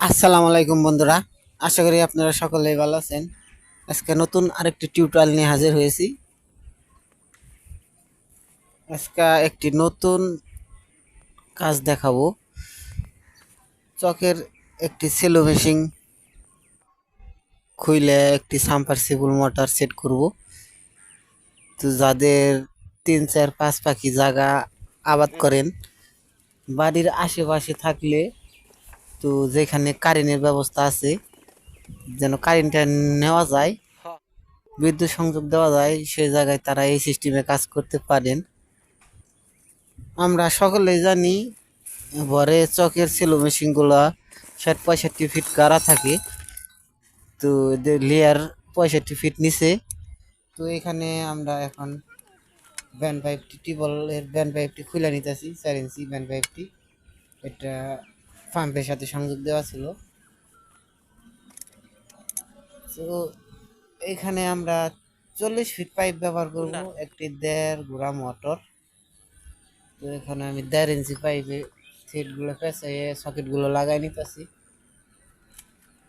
আসসালামু আলাইকুম বন্ধুরা, আশা করি আপনারা সকলেই ভালো আছেন। আজকে নতুন আরেকটি টিউটোরিয়াল নিয়ে হাজির হয়েছি। আজকে একটি নতুন কাজ দেখাবো। চকের একটি সেলো মেশিন খুইলে একটি সাম্পারসিবল মোটর সেট করব। তো যাদের তিন, চার, পাঁচ পাখি জায়গা আবাদ করেন, বাড়ির আশেপাশে থাকলে তো যেখানে কারেন্টের ব্যবস্থা আছে, যেন কারেন্টটা নেওয়া যায়, বিদ্যুৎ সংযোগ দেওয়া যায় সেই জায়গায় তারা এই সিস্টেমে কাজ করতে পারেন। আমরা সকলেই জানি, ঘরে চকের সেলো মেশিনগুলো ষাট পঁয়ষট্টি ফিট গাড়া থাকে, তো লেয়ার পঁয়ষট্টি ফিট নিচে। তো এখানে আমরা এখন ব্যান্ড পাইপটি টিবলের ব্যান্ড পাইপটি খুলে নিতেছি, চার ইঞ্চি ব্যান্ড পাইপটি এটা পাম্পের সাথে সংযোগ দেওয়া ছিল। তো এখানে আমরা চল্লিশ ফিট পাইপ ব্যবহার করব একটি দেড় গোড়া মোটর। তো এখানে আমি দেড় ইঞ্চি পাইপে সেটগুলো পেঁচাইয়ে সকেটগুলো লাগাই নিতেছি।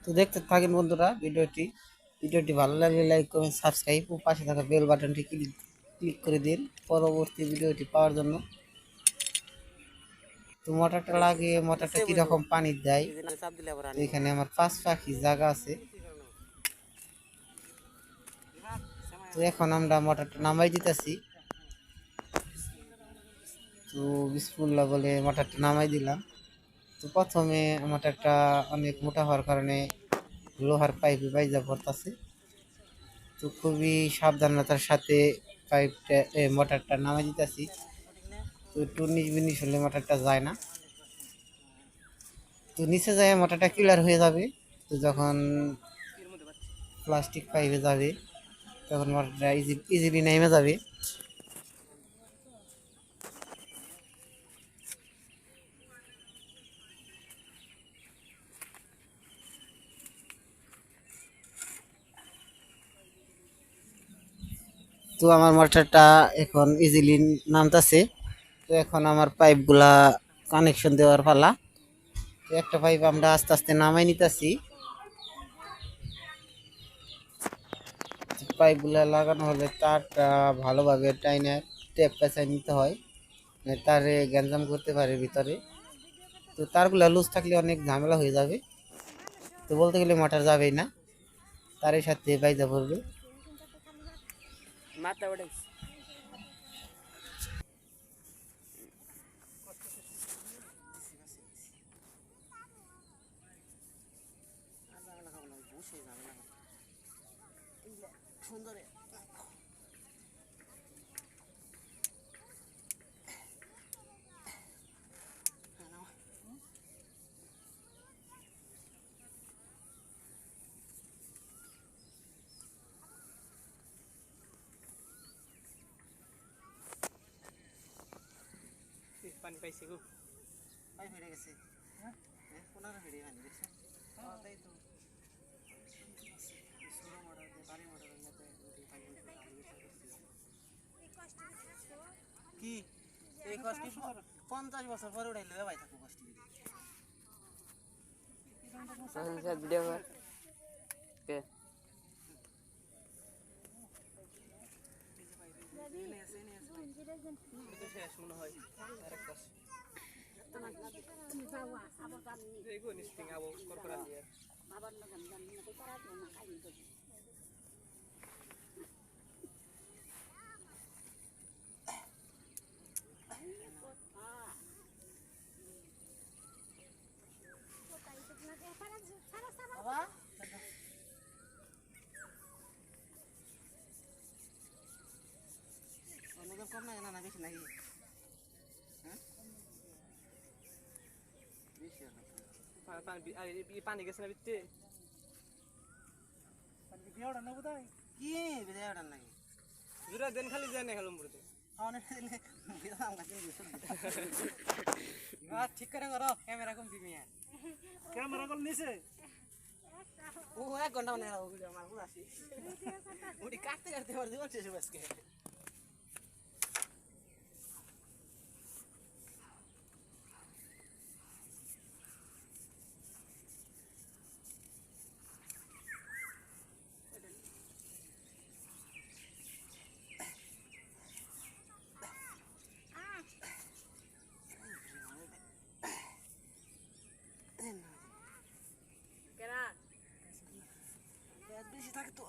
তো দেখতে থাকেন বন্ধুরা ভিডিওটি। ভিডিওটি ভালো লাগলে লাইক কমেন্ট সাবস্ক্রাইব ও পাশে থাকা বেল বাটনটি ক্লিক ক্লিক করে দিন। পরবর্তী ভিডিওটি পাওয়ার জন্য। তো মোটরটা লাগিয়ে মোটরটা কীরকম পানি দেয়? এখানে আমার পাঁচ পাখি জায়গা আছে। তো এখন আমরা মোটরটা নামাই দিতেছি। তো বিসপুল্লা বলে মোটরটা নামাই দিলাম। তো প্রথমে মোটরটা অনেক মোটা হওয়ার কারণে লোহার পাইপে বাইজা পড়তেছে। তো খুবই সাবধানতার সাথে পাইপটা মোটরটা নামাই দিতেছি। তো একটু উনিশ বিনিশ হলে মোটরটা যায় না। তো নিচে যায় মোটরটা ক্লিয়ার হয়ে যাবে। তো যখন প্লাস্টিক পাইপে যাবে, তখন মোটরটা ইজি ইজিলি নেমে যাবে। তো আমার মোটরটা এখন ইজিলি নামতাছে। তো এখন আমার পাইপগুলা কানেকশন দেওয়ার পালা। তো একটা পাইপ আমরা আস্তে আস্তে নামাই নিতেছি। পাইপগুলা লাগানো হলে তারটা ভালোভাবে টাইনে টেপ পেঁচাই নিতে হয়। মানে তারে গ্যাঞ্জাম করতে পারে ভিতরে। তো তারগুলা লুজ থাকলে অনেক ঝামেলা হয়ে যাবে। তো বলতে গেলে মোটর যাবেই না। তারের সাথে বাইজা পড়বে। মাথা ওটাই পানি পাইছে গো পাইপ হেরে গেছে হ্যাঁ পনেরো হেরে পানি দেখছ তাই তো কি? এই কষ্টি পঞ্চাশ বছর পরে উঠাইলে ভাই থাকব কষ্টি ভিডিও কর কে? শেষ মনে হয় আরেকটা কম না না বেশি নাকি পানি আরে এই পানি গেছে। না বিতে কি বিদায় ওটার নাকি জুরা দেন খালি যায় না খেলুম ঠিক করে করো ক্যামেরা কম দিবি ক্যামেরা কল নিছে ও এক ঘণ্টা মানে আসি কাটতে কাটতে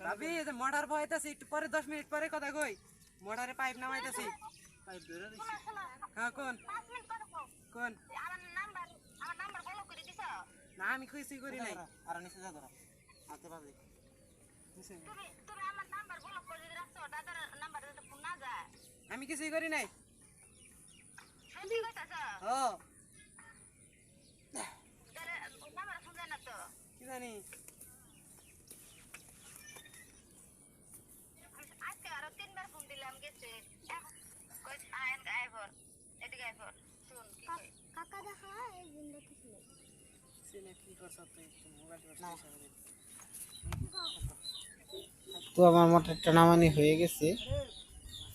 ভাবি এই যে মোটর বহাইতাছি একটু পরে দশ মিনিট পরে কথা কই। মোটরে পাইপ নামাইতাছি। পাইপ হ্যাঁ কোন? কোন? আমার নাম্বার আমার নাম্বার ফলো করে দিছ? না আমি কিছুই করি নাই। আর নিচে যা ধরো। হাতে পাবে তুমি তুমি আমার নাম্বার ফলো করে দিয়ে রাখছো দাদার নাম্বার তো ফোন না যায় আমি কিছুই করি নাই। ও কি জানি। কাকা দেখা এই তো আমার মোটরটা নামানি হয়ে গেছে।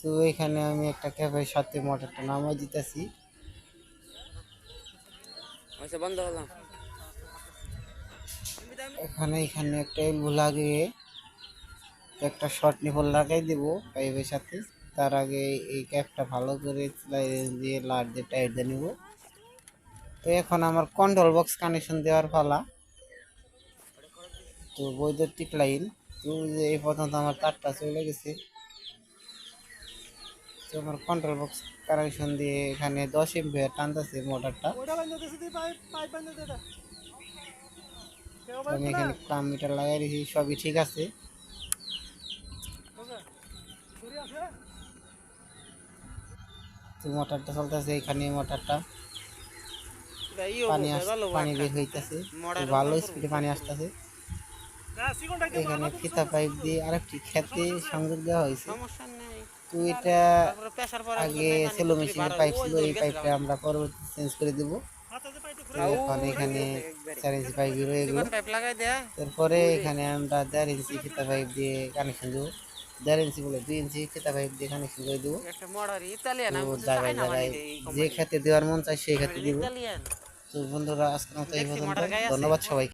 তো এখানে আমি একটা ক্যাফের সাথে মোটরটা নামাই দিতেছি। আচ্ছা বন্ধ হলাম এখানে এখানে একটা এলবো লাগিয়ে একটা শর্ট নিপল লাগাই দেব পাইপের সাথে। তার আগে এই ক্যাপটা ভালো করে দিয়ে লাট দিয়ে টাইট দিয়ে নিব। তো এখন আমার কন্ট্রোল বক্স কানেকশন দেওয়ার পালা। তো বৈদ্যুতিক লাইন তো এই পর্যন্ত আমার তারটা চলে গেছে। তো আমার কন্ট্রোল বক্স কানেকশন দিয়ে এখানে দশ এমপিয়ার টানতেছে মোটরটা আমি এখানে প্লাম মিটার লাগাই দিয়েছি সবই ঠিক আছে। মোটরটা চলতেছে এখানে মোটরটা পানি পানি বের ভালো স্পিডে পানি আসতেছে। এখানে ফিতা পাইপ দিয়ে আরেকটি খেতে সংযোগ দেওয়া হয়েছে। সমস্যা নেই তো এটা আগে সেলো মেশিনের পাইপ ছিল, এই পাইপটা আমরা পরবর্তী চেঞ্জ করে দেব। এখন চার ইঞ্চি তারপরে এখানে আমরা ইঞ্চি দিয়ে কানেকশন দেবো। ইঞ্চি বলে দুই ইঞ্চি দিয়ে কানেকশন করে দেবো। যে দেওয়ার মন তো বন্ধুরা। ধন্যবাদ সবাই